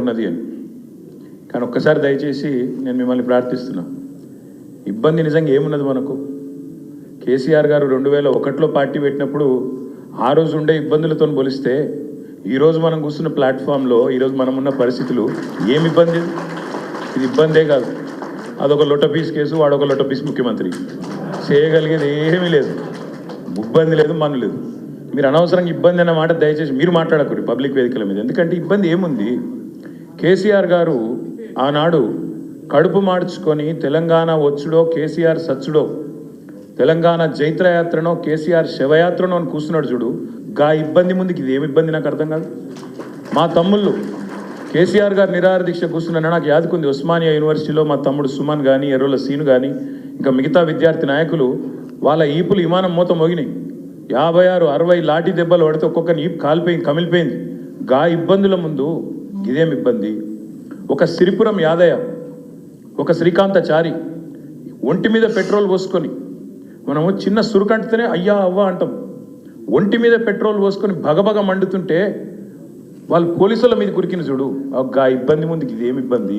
ఉన్నది అని. కానీ ఒక్కసారి దయచేసి నేను మిమ్మల్ని ప్రార్థిస్తున్నా. ఇబ్బంది నిజంగా ఏమున్నది మనకు? కేసీఆర్ గారు రెండు వేల ఒకటిలో పార్టీ పెట్టినప్పుడు ఆ రోజు ఉండే ఇబ్బందులతో పోలిస్తే ఈరోజు మనం కూర్చున్న ప్లాట్ఫామ్లో ఈరోజు మనం ఉన్న పరిస్థితులు ఏమి ఇబ్బంది? ఇది? ఇబ్బందే కాదు. అదొక లొట్ట పీస్ కేసు వాడొక లొట్ట పీస్ ముఖ్యమంత్రి. చేయగలిగేది ఏమీ లేదు. ఇబ్బంది లేదు మన లేదు. మీరు అనవసరంగా ఇబ్బంది అన్న మాట దయచేసి మీరు మాట్లాడకూడదు పబ్లిక్ వేదికల మీద. ఎందుకంటే ఇబ్బంది ఏముంది? కేసీఆర్ గారు ఆనాడు కడుపు మార్చుకొని తెలంగాణ వచ్చుడో కేసీఆర్ సచ్చుడో తెలంగాణ జైత్రయాత్రనో కేసీఆర్ శవయాత్రనో అని కూర్చున్నాడు చూడు. గా ఇబ్బంది ముందుకి ఇది ఏమి ఇబ్బంది నాకు అర్థం కాదు. మా తమ్ముళ్ళు కేసీఆర్ గారు నిరాహార దీక్ష కూర్చున్న నాకు యాదుకుంది ఉస్మానియా యూనివర్సిటీలో మా తమ్ముడు సుమన్ కానీ ఎర్రుల సీను కానీ ఇంకా మిగతా విద్యార్థి నాయకులు వాళ్ళ ఈపులు విమానం మూత మోగినాయి. యాభై ఆరు అరవై లాఠీ దెబ్బలు పడితే ఒక్కొక్కరిని ఈపు కాలిపోయింది కమిలిపోయింది. గా ఇబ్బందుల ముందు ఇదేం ఇబ్బంది? ఒక సిరిపురం యాదయ్య ఒక శ్రీకాంతచారి ఒంటి మీద పెట్రోల్ పోసుకొని మనము చిన్న సురుకంటితేనే అయ్యా అవ్వ అంటాం. ఒంటి మీద పెట్రోల్ పోసుకొని భగభగ మండుతుంటే వాళ్ళు పోలీసుల మీద కురికిన చూడు. ఆ ఇబ్బంది ముందుకి ఇది ఏమి ఇబ్బంది?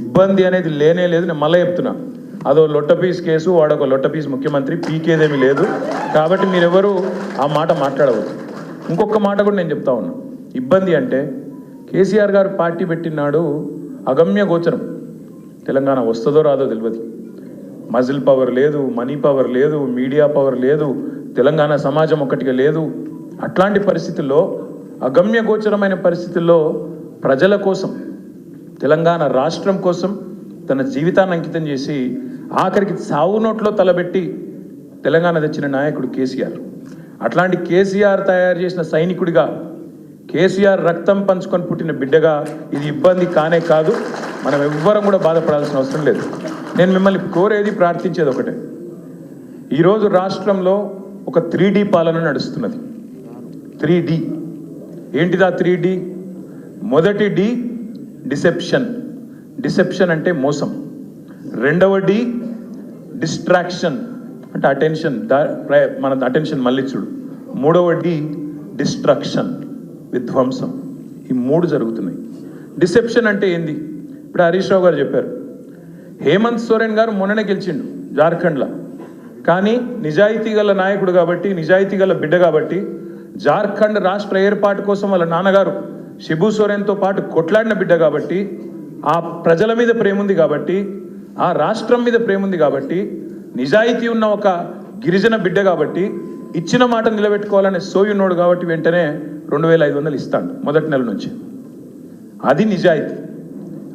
ఇబ్బంది అనేది లేనే లేదు నేను మళ్ళీ చెప్తున్నా. అదో లొట్ట పీస్ కేసు వాడొక లొట్ట పీస్ ముఖ్యమంత్రి పీకేదేమీ లేదు. కాబట్టి మీరెవరు ఆ మాట మాట్లాడవచ్చు ఇంకొక మాట కూడా నేను చెప్తా ఉన్నా. ఇబ్బంది అంటే కేసీఆర్ గారు పార్టీ పెట్టినాడు అగమ్య గోచరం. తెలంగాణ వస్తుందో రాదో తెలియదు మజిల్ పవర్ లేదు మనీ పవర్ లేదు మీడియా పవర్ లేదు తెలంగాణ సమాజం ఒక్కటిగా లేదు. అట్లాంటి పరిస్థితుల్లో అగమ్య గోచరమైన పరిస్థితుల్లో ప్రజల కోసం తెలంగాణ రాష్ట్రం కోసం తన జీవితాన్ని అంకితం చేసి ఆఖరికి సావు నోట్లో తలబెట్టి తెలంగాణ తెచ్చిన నాయకుడు కేసీఆర్. అట్లాంటి కేసీఆర్ తయారు చేసిన సైనికుడిగా కేసీఆర్ రక్తం పంచుకొని పుట్టిన బిడ్డగా ఇది ఇబ్బంది కానే కాదు. మనం ఎవ్వరం కూడా బాధపడాల్సిన అవసరం లేదు. నేను మిమ్మల్ని కోరేది ప్రార్థించేది ఒకటే. ఈరోజు రాష్ట్రంలో ఒక త్రీ పాలన నడుస్తున్నది. Three D. ఏంటిదా three D? మొదటి డి డిసెప్షన్. డిసెప్షన్ అంటే మోసం. రెండవ డి డిస్ట్రాక్షన్. అంటే అటెన్షన్ మన అటెన్షన్ మళ్ళించుడు మూడవ డి డిస్ట్రక్షన్. విధ్వంసం. ఈ మూడు జరుగుతున్నాయి. డిసెప్షన్ అంటే ఏంది? ఇప్పుడు హరీష్ రావు గారు చెప్పారు. హేమంత్ సోరెన్ గారు మొన్ననే గెలిచిండు జార్ఖండ్లో. కానీ నిజాయితీ గల నాయకుడు కాబట్టి నిజాయితీ గల బిడ్డ కాబట్టి జార్ఖండ్ రాష్ట్ర ఏర్పాటు కోసం వాళ్ళ నాన్నగారు షిబు సోరెన్తో పాటు కొట్లాడిన బిడ్డ కాబట్టి ఆ ప్రజల మీద ప్రేమ ఉంది కాబట్టి ఆ రాష్ట్రం మీద ప్రేమ ఉంది కాబట్టి నిజాయితీ ఉన్న ఒక గిరిజన బిడ్డ కాబట్టి ఇచ్చిన మాట నిలబెట్టుకోవాలనే సోయున్నోడు కాబట్టి వెంటనే రెండు వేల ఐదు వందలు ఇస్తాడు మొదటి నెల నుంచి. అది నిజాయితీ.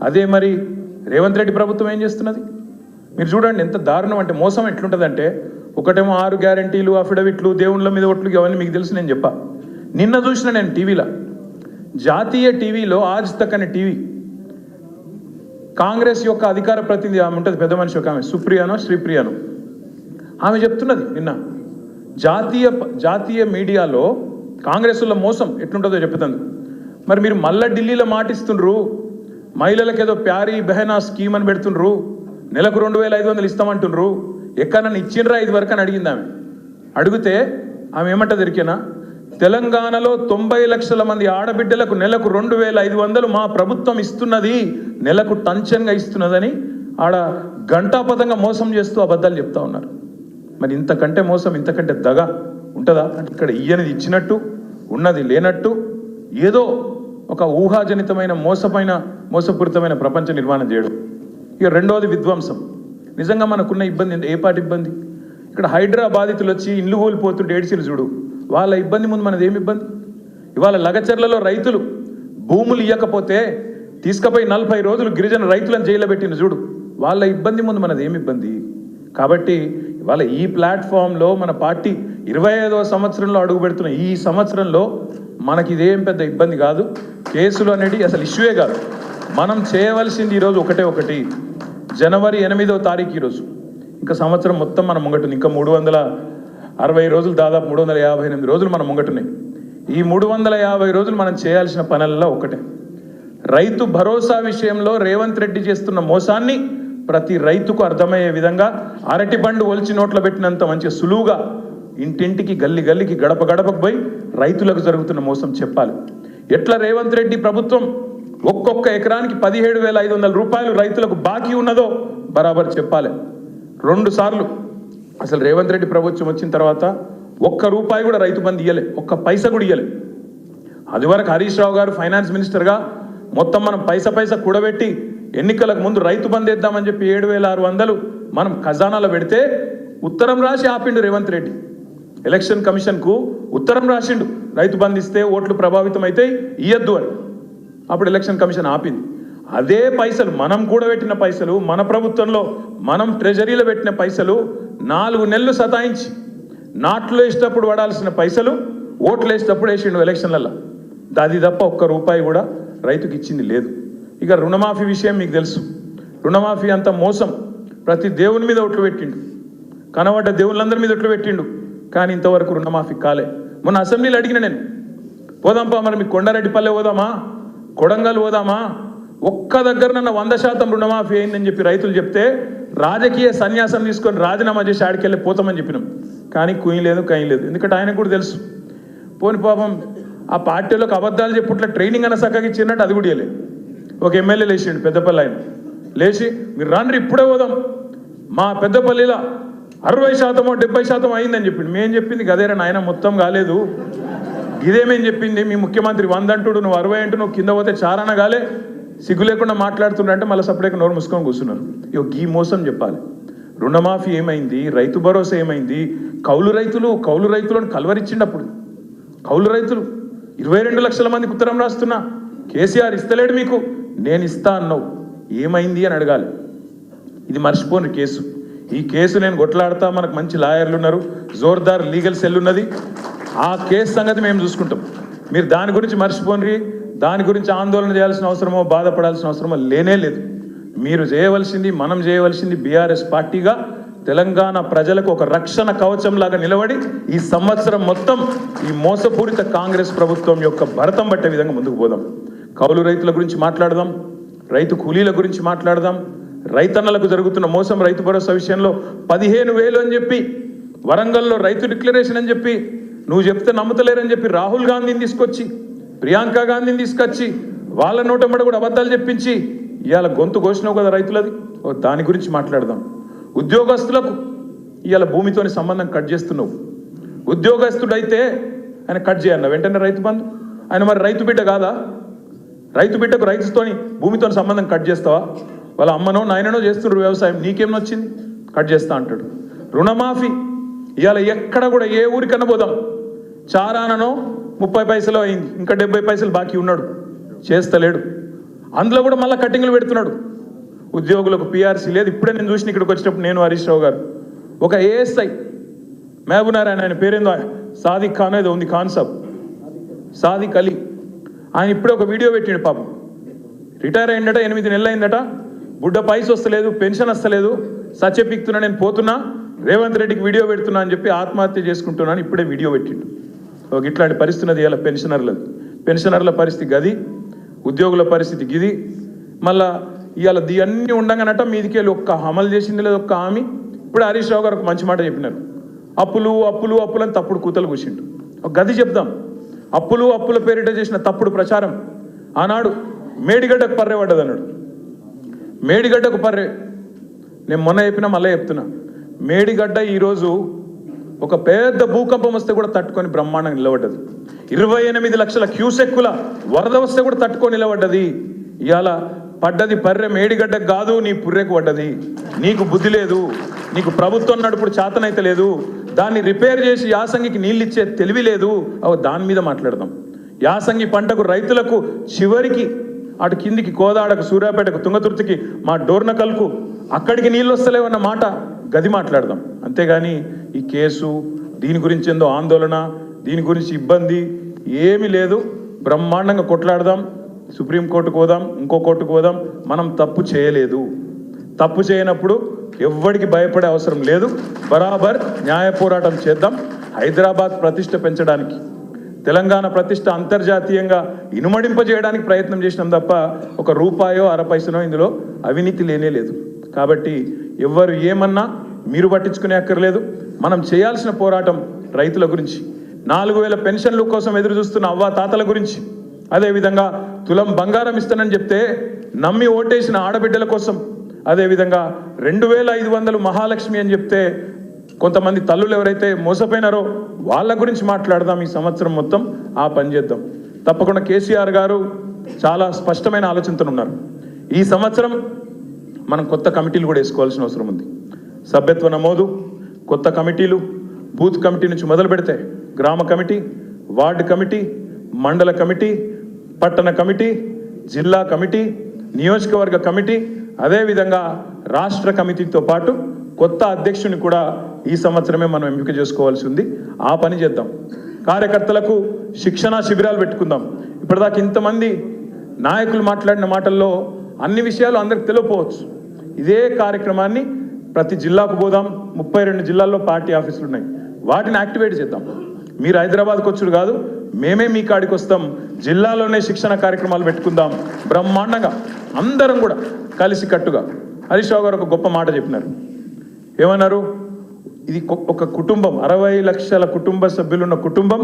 అదే మరి రేవంత్ రెడ్డి ప్రభుత్వం ఏం చేస్తున్నది? మీరు చూడండి ఎంత దారుణం అంటే మోసం ఎట్లుంటుందంటే ఒకటేమో ఆరు గ్యారంటీలు అఫిడవిట్లు దేవుళ్ళ మీద ఒట్లు ఇవన్నీ మీకు తెలుసు నేను చెప్పా. నిన్న చూసిన నేను టీవీలో. జాతీయ టీవీలో ఆజ్ తక్ అనే టీవీ. కాంగ్రెస్ యొక్క అధికార ప్రతినిధి ఆమె ఉంటుంది పెద్ద మనిషి ఒక ఆమె సుప్రియానో శ్రీప్రియానో. ఆమె చెప్తున్నది నిన్న. జాతీయ జాతీయ మీడియాలో కాంగ్రెస్లో మోసం ఎట్లుంటుందో చెప్తుంది మరి మీరు మళ్ళా ఢిల్లీలో మాటిస్తుండ్రు మహిళలకు ఏదో ప్యారీ బెహనా స్కీమ్ అని పెడుతుండ్రు నెలకు రెండు వేల ఐదు వందలు ఇస్తామంటుండ్రు ఎక్కడన్నా ఇచ్చిండ్రా ఇది వరకు అని అడిగింది ఆమె. అడిగితే ఆమె ఏమంటది ఎరికేనా తెలంగాణలో తొంభై లక్షల మంది ఆడబిడ్డలకు నెలకు రెండు వేల ఐదు వందలు మా ప్రభుత్వం ఇస్తున్నది నెలకు టంచన్గా ఇస్తున్నదని ఆడ గంటాపదంగా మోసం చేస్తూ అబద్ధాలు చెప్తా ఉన్నారు. మరి ఇంతకంటే మోసం ఇంతకంటే దగ ఉంటుందా? అంటే ఇక్కడ ఇయ్యనిది ఇచ్చినట్టు ఉన్నది లేనట్టు ఏదో ఒక ఊహాజనితమైన మోసమైన మోసపూరితమైన ప్రపంచ నిర్మాణం చేయడం. ఇక రెండవది విధ్వంసం. నిజంగా మనకున్న ఇబ్బంది ఏంటి? ఏ పాటి ఇబ్బంది? ఇక్కడ హైడ్రా బాధితులు వచ్చి ఇల్లు కోల్పోతుంటే ఏడ్చిలు చూడు. వాళ్ళ ఇబ్బంది ముందు మనది ఏమి ఇబ్బంది? ఇవాళ లగచర్లలో రైతులు భూములు ఇవ్వకపోతే తీసుకపోయి నలభై రోజులు గిరిజన రైతులను జైలు పెట్టిన చూడు. వాళ్ళ ఇబ్బంది ముందు మనది ఏమి ఇబ్బంది? కాబట్టి ఇవాళ ఈ ప్లాట్ఫామ్లో మన పార్టీ ఇరవై ఐదవ సంవత్సరంలో అడుగు పెడుతున్న ఈ సంవత్సరంలో మనకి ఇదేం పెద్ద ఇబ్బంది కాదు. కేసులు అనేది అసలు ఇష్యూయే కాదు. మనం చేయవలసింది ఈరోజు ఒకటే ఒకటి. జనవరి ఎనిమిదవ తారీఖు ఈరోజు. ఇంకా సంవత్సరం మొత్తం మనం ముంగటుంది. ఇంకా మూడు వందల అరవై రోజులు దాదాపు మూడు వందల యాభై ఎనిమిది రోజులు మనం ముంగటున్నాయి. ఈ మూడు వందల యాభై రోజులు మనం చేయాల్సిన పనుల్లో ఒకటే. రైతు భరోసా విషయంలో రేవంత్ రెడ్డి చేస్తున్న మోసాన్ని ప్రతి రైతుకు అర్థమయ్యే విధంగా అరటి పండు ఒలిచి నోట్లో పెట్టినంత మంచిగా సులువుగా ఇంటింటికి గల్లి గల్లికి గడప గడపకు పోయి రైతులకు జరుగుతున్న మోసం చెప్పాలి. ఎట్లా రేవంత్ రెడ్డి ప్రభుత్వం ఒక్కొక్క ఎకరానికి పదిహేడు వేల ఐదు వందల రూపాయలు రైతులకు బాకీ ఉన్నదో బరాబర్ చెప్పాలి. రెండు సార్లు అసలు రేవంత్ రెడ్డి ప్రభుత్వం వచ్చిన తర్వాత ఒక్క రూపాయి కూడా రైతు బంధు ఇయ్యలే ఒక్క పైస కూడా ఇయ్యలే. అది వరకు హరీష్ రావు గారు ఫైనాన్స్ మినిస్టర్గా మొత్తం మనం పైస పైస కూడబెట్టి ఎన్నికలకు ముందు రైతు బంద్ వేద్దామని చెప్పి ఏడు వేల ఆరు వందలు మనం ఖజానాలో పెడితే ఉత్తరం రాసి ఆపిండు రేవంత్ రెడ్డి. ఎలక్షన్ కమిషన్కు ఉత్తరం రాసిండు. రైతు బంద్ ఇస్తే ఓట్లు ప్రభావితం అయితే ఇయ్యద్దు అని. అప్పుడు ఎలక్షన్ కమిషన్ ఆపింది. అదే పైసలు మనం కూడబెట్టిన పైసలు మన ప్రభుత్వంలో మనం ట్రెజరీలో పెట్టిన పైసలు నాలుగు నెలలు సతాయించి నాట్లు వేసేటప్పుడు పడాల్సిన పైసలు ఓట్లు వేసేటప్పుడు వేసిండు ఎలక్షన్లలో. అది తప్ప ఒక్క రూపాయి కూడా రైతుకి ఇచ్చింది లేదు. ఇక రుణమాఫీ విషయం మీకు తెలుసు. రుణమాఫీ అంత మోసం. ప్రతి దేవుని మీద ఒట్లు పెట్టిండు. కనబడ్డ దేవుళ్ళందరి మీద ఒట్లు పెట్టిండు. కానీ ఇంతవరకు రుణమాఫీ కాలే. మొన్న అసెంబ్లీలో అడిగిన నేను పోదాంపా మరి మీ కొండారెడ్డిపల్లె పోదామా? కొడంగల్ పోదామా? ఒక్క దగ్గర నన్న వంద శాతం రుణమాఫీ అయిందని చెప్పి రైతులు చెప్తే రాజకీయ సన్యాసం తీసుకొని రాజీనామా చేసి ఆడికెళ్ళి పోతామని చెప్పినాం. కానీ కుయ్యం లేదు కయ్యం లేదు. ఎందుకంటే ఆయనకు కూడా తెలుసు. పోని పాపం ఆ పార్టీలోకి అబద్ధాలు చెప్పుట్ల ట్రైనింగ్ అన్న చక్కగా ఇచ్చినట్టు అది కూడా ఇవ్వలేదు ఒక ఎమ్మెల్యే లేచిండు పెద్దపల్లి ఆయన. లేచి మీరు రాండ్రి ఇప్పుడే పోదాం. మా పెద్దపల్లిలో అరవై శాతమో డెబ్బై శాతం అయిందని చెప్పిండు. మేం చెప్పింది గదేరా నాయన మొత్తం కాలేదు. ఇదేమేం చెప్పింది? మీ ముఖ్యమంత్రి వంద అంటుడు నువ్వు అరవై అంటూ నువ్వు కింద పోతే చారణ గాలే సిగ్గు లేకుండా మాట్లాడుతుండంటే మళ్ళీ సపరేట్గా నోరు మూసుకొని కూర్చున్నారు. ఇక గీ మోసం చెప్పాలి. రుణమాఫీ ఏమైంది? రైతు భరోసా ఏమైంది? కౌలు రైతులు కౌలు రైతులను కలవరిచ్చిండప్పుడు కౌలు రైతులు ఇరవై రెండు లక్షల మందికి ఉత్తరం రాస్తున్నా. కేసీఆర్ ఇస్తలేడు మీకు. నేను ఇస్తా అన్నావు. ఏమైంది అని అడగాలి. ఇది మర్చిపోని కేసు. ఈ కేసు నేను కొట్లాడతా మనకు మంచి లాయర్లు ఉన్నారు జోర్దార్ లీగల్ సెల్ ఉన్నది. ఆ కేసు సంగతి మేము చూసుకుంటాం. మీరు దాని గురించి మర్చిపోని దాని గురించి ఆందోళన చేయాల్సిన అవసరమో బాధపడాల్సిన అవసరమో లేనే లేదు. మీరు చేయవలసింది మనం చేయవలసింది బీఆర్ఎస్ పార్టీగా తెలంగాణ ప్రజలకు ఒక రక్షణ కవచంలాగా నిలబడి ఈ సంవత్సరం మొత్తం ఈ మోసపూరిత కాంగ్రెస్ ప్రభుత్వం యొక్క భరతం పట్టే విధంగా ముందుకు పోదాం. కౌలు రైతుల గురించి మాట్లాడదాం రైతు కూలీల గురించి మాట్లాడదాం రైతన్నలకు జరుగుతున్న మోసం రైతు భరోసా విషయంలో పదిహేను వేలు అని చెప్పి వరంగల్లో రైతు డిక్లరేషన్ అని చెప్పి నువ్వు చెప్తే నమ్ముతలేరని చెప్పి రాహుల్ గాంధీని తీసుకొచ్చి ప్రియాంక గాంధీని తీసుకొచ్చి వాళ్ళ నోటమ్మడ కూడా అబద్ధాలు చెప్పించి ఇవాళ గొంతు కోసినావు కదా రైతులది. ఓ దాని గురించి మాట్లాడదాం. ఉద్యోగస్తులకు ఇవాళ భూమితోని సంబంధం కట్ చేస్తున్నావు. ఉద్యోగస్తుడైతే ఆయన కట్ చేయన్న వెంటనే రైతు బంధు. ఆయన మరి రైతు బిడ్డ కాదా? రైతు బిడ్డకు రైతుతోని భూమితో సంబంధం కట్ చేస్తావా? వాళ్ళ అమ్మనో నాయననో చేస్తున్నారు వ్యవసాయం నీకేం నచ్చింది? కట్ చేస్తా అంటాడు. రుణమాఫీ ఇవాళ ఎక్కడ కూడా ఏ ఊరికన్నా పోదాం. చారాననో ముప్పై పైసలు అయింది ఇంకా డెబ్బై పైసలు బాకీ ఉన్నాడు. చేస్తలేడు. అందులో కూడా మళ్ళీ కటింగ్లు పెడుతున్నాడు. ఉద్యోగులకు పిఆర్సీ లేదు. ఇప్పుడే నేను చూసిన ఇక్కడికి వచ్చినప్పుడు నేను హరీష్ రావు గారు. ఒక ఏఎస్ఐ మహబూనారాయణ ఆయన పేరేందో సాదిక్ ఖాన్ ఏదో ఉంది ఖాన్ సాబ్. సాదిక్ అలీ. ఆయన ఇప్పుడే ఒక వీడియో పెట్టిండు పాపం. రిటైర్ అయిందట ఎనిమిది నెలలు అయిందట బుడ్డ పైస వస్తలేదు పెన్షన్ వస్తలేదు. సత్యపిక్తున్నా నేను పోతున్నా. రేవంత్ రెడ్డికి వీడియో పెడుతున్నా అని చెప్పి ఆత్మహత్య చేసుకుంటున్నాను ఇప్పుడే వీడియో పెట్టిండు. ఒక ఇట్లాంటి పరిస్థితి ఇలా పెన్షనర్లది పెన్షనర్ల పరిస్థితి గది ఉద్యోగుల పరిస్థితి గిది. మళ్ళా ఇవాళ ది అన్నీ ఉండగానట మీదికి వెళ్ళి ఒక్క అమలు చేసింది లేదు ఒక్క హామీ. ఇప్పుడు హరీష్ రావు గారు ఒక మంచి మాట చెప్పినారు. అప్పులు అప్పులు అప్పులు అని తప్పుడు కూతలు కూర్చుండు ఒక గది చెప్దాం. అప్పులు అప్పుల పేరిట చేసిన తప్పుడు ప్రచారం ఆనాడు మేడిగడ్డకు పర్రే పడ్డది అన్నాడు. మేడిగడ్డకు పర్రే. నేను మొన్న చెప్పినా మళ్ళీ చెప్తున్నా. మేడిగడ్డ ఈరోజు ఒక పెద్ద భూకంపం వస్తే కూడా తట్టుకొని బ్రహ్మాండంగా నిలబడ్డది. ఇరవై ఎనిమిది లక్షల క్యూసెక్కుల వరద వస్తే కూడా తట్టుకొని నిలబడ్డది. ఇవాళ పడ్డది పర్రె మేడిగడ్డకు కాదు నీ పుర్రెకు పడ్డది. నీకు బుద్ధి లేదు నీకు ప్రభుత్వం నడుపుడు చేతనైతే లేదు దాన్ని రిపేర్ చేసి యాసంగికి నీళ్ళు ఇచ్చే తెలివి లేదు. దాని మీద మాట్లాడదాం. యాసంగి పంటకు రైతులకు చివరికి అటు కిందికి కోదాడకు సూర్యాపేటకు తుంగతుర్తికి మా డోర్నకల్కు అక్కడికి నీళ్ళు వస్తలేవన్న మాట గది మాట్లాడదాం. అంతేగాని ఈ కేసు దీని గురించి ఏందో ఆందోళన దీని గురించి ఇబ్బంది ఏమీ లేదు. బ్రహ్మాండంగా కొట్లాడదాం. సుప్రీంకోర్టుకు పోదాం ఇంకో కోర్టుకు పోదాం. మనం తప్పు చేయలేదు. తప్పు చేయనప్పుడు ఎవ్వడికి భయపడే అవసరం లేదు. బరాబర్ న్యాయ పోరాటం చేద్దాం. హైదరాబాద్ ప్రతిష్ట పెంచడానికి తెలంగాణ ప్రతిష్ట అంతర్జాతీయంగా ఇనుమడింపజేయడానికి ప్రయత్నం చేసినాం తప్ప ఒక రూపాయో అర పైసనో ఇందులో అవినీతి లేనే లేదు. కాబట్టి ఎవరు ఏమన్నా మీరు పట్టించుకునే అక్కర్లేదు. మనం చేయాల్సిన పోరాటం రైతుల గురించి నాలుగు వేల పెన్షన్ల కోసం ఎదురు చూస్తున్న అవ్వ తాతల గురించి. అదేవిధంగా తులం బంగారం ఇస్తానని చెప్తే నమ్మి ఓటేసిన ఆడబిడ్డల కోసం అదేవిధంగా రెండు వేల ఐదు వందలు మహాలక్ష్మి అని చెప్తే కొంతమంది తల్లులు ఎవరైతే మోసపోయినారో వాళ్ళ గురించి మాట్లాడదాం ఈ సంవత్సరం మొత్తం ఆ పని చేద్దాం. తప్పకుండా కేసీఆర్ గారు చాలా స్పష్టమైన ఆలోచనతో ఉన్నారు. ఈ సంవత్సరం మనం కొత్త కమిటీలు కూడా వేసుకోవాల్సిన అవసరం ఉంది. సభ్యత్వ నమోదు కొత్త కమిటీలు బూత్ కమిటీ నుంచి మొదలు పెడితే గ్రామ కమిటీ వార్డు కమిటీ మండల కమిటీ పట్టణ కమిటీ జిల్లా కమిటీ నియోజకవర్గ కమిటీ అదేవిధంగా రాష్ట్ర కమిటీతో పాటు కొత్త అధ్యక్షుని కూడా ఈ సంవత్సరమే మనం ఎంపిక చేసుకోవాల్సి ఉంది. ఆ పని చేద్దాం. కార్యకర్తలకు శిక్షణ శిబిరాలు పెట్టుకుందాం. ఇప్పటిదాకా ఇంతమంది నాయకులు మాట్లాడిన మాటల్లో అన్ని విషయాలు అందరికి తెలియపోవచ్చు ఇదే కార్యక్రమాన్ని ప్రతి జిల్లాకు పోదాం. ముప్పై రెండు జిల్లాల్లో పార్టీ ఆఫీసులు ఉన్నాయి. వాటిని యాక్టివేట్ చేద్దాం. మీరు హైదరాబాద్కి వచ్చుడు కాదు మేమే మీ కాడికి వస్తాం. జిల్లాలోనే శిక్షణ కార్యక్రమాలు పెట్టుకుందాం. బ్రహ్మాండంగా అందరం కూడా కలిసి కట్టుగా హరీష్ రావు గారు ఒక గొప్ప మాట చెప్పినారు. ఏమన్నారు? ఇది ఒక కుటుంబం అరవై లక్షల కుటుంబ సభ్యులున్న కుటుంబం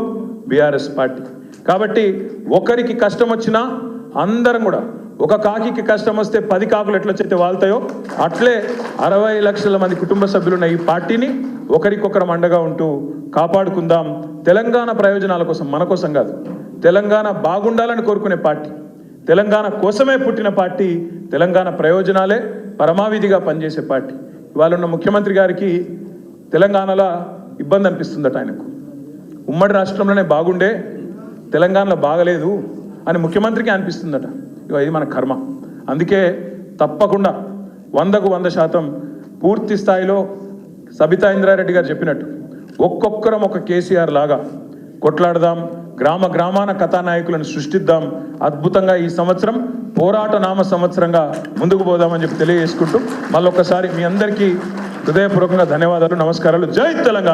బీఆర్ఎస్ పార్టీ. కాబట్టి ఒకరికి కష్టం వచ్చినా అందరం కూడా ఒక కాకికి కష్టం వస్తే పది కాకులు ఎట్లా వాళ్తాయో అట్లే అరవై లక్షల మంది కుటుంబ సభ్యులున్న ఈ పార్టీని ఒకరికొకరం అండగా ఉంటూ కాపాడుకుందాం. తెలంగాణ ప్రయోజనాల కోసం మన కోసం కాదు తెలంగాణ బాగుండాలని కోరుకునే పార్టీ. తెలంగాణ కోసమే పుట్టిన పార్టీ తెలంగాణ ప్రయోజనాలే పరమావిధిగా పనిచేసే పార్టీ. ఇవాళ ఉన్న ముఖ్యమంత్రి గారికి తెలంగాణలో ఇబ్బంది అనిపిస్తుందట ఆయనకు. ఉమ్మడి రాష్ట్రంలోనే బాగుండే తెలంగాణలో బాగలేదు అని ముఖ్యమంత్రికి అనిపిస్తుందట. ఇగో ఇది మన కర్మ. అందుకే తప్పకుండా వందకు వంద శాతం పూర్తి స్థాయిలో సబితా ఇంద్రారెడ్డి గారు చెప్పినట్టు ఒక్కొక్కరం ఒక కేసీఆర్ లాగా కొట్లాడదాం గ్రామ గ్రామాన కథానాయకులను సృష్టిద్దాం. అద్భుతంగా ఈ సంవత్సరం పోరాట నామ సంవత్సరంగా ముందుకు పోదామని చెప్పి తెలియజేసుకుంటూ మళ్ళొక్కసారి మీ అందరికీ హృదయపూర్వకంగా ధన్యవాదాలు నమస్కారాలు. జై తెలంగాణ!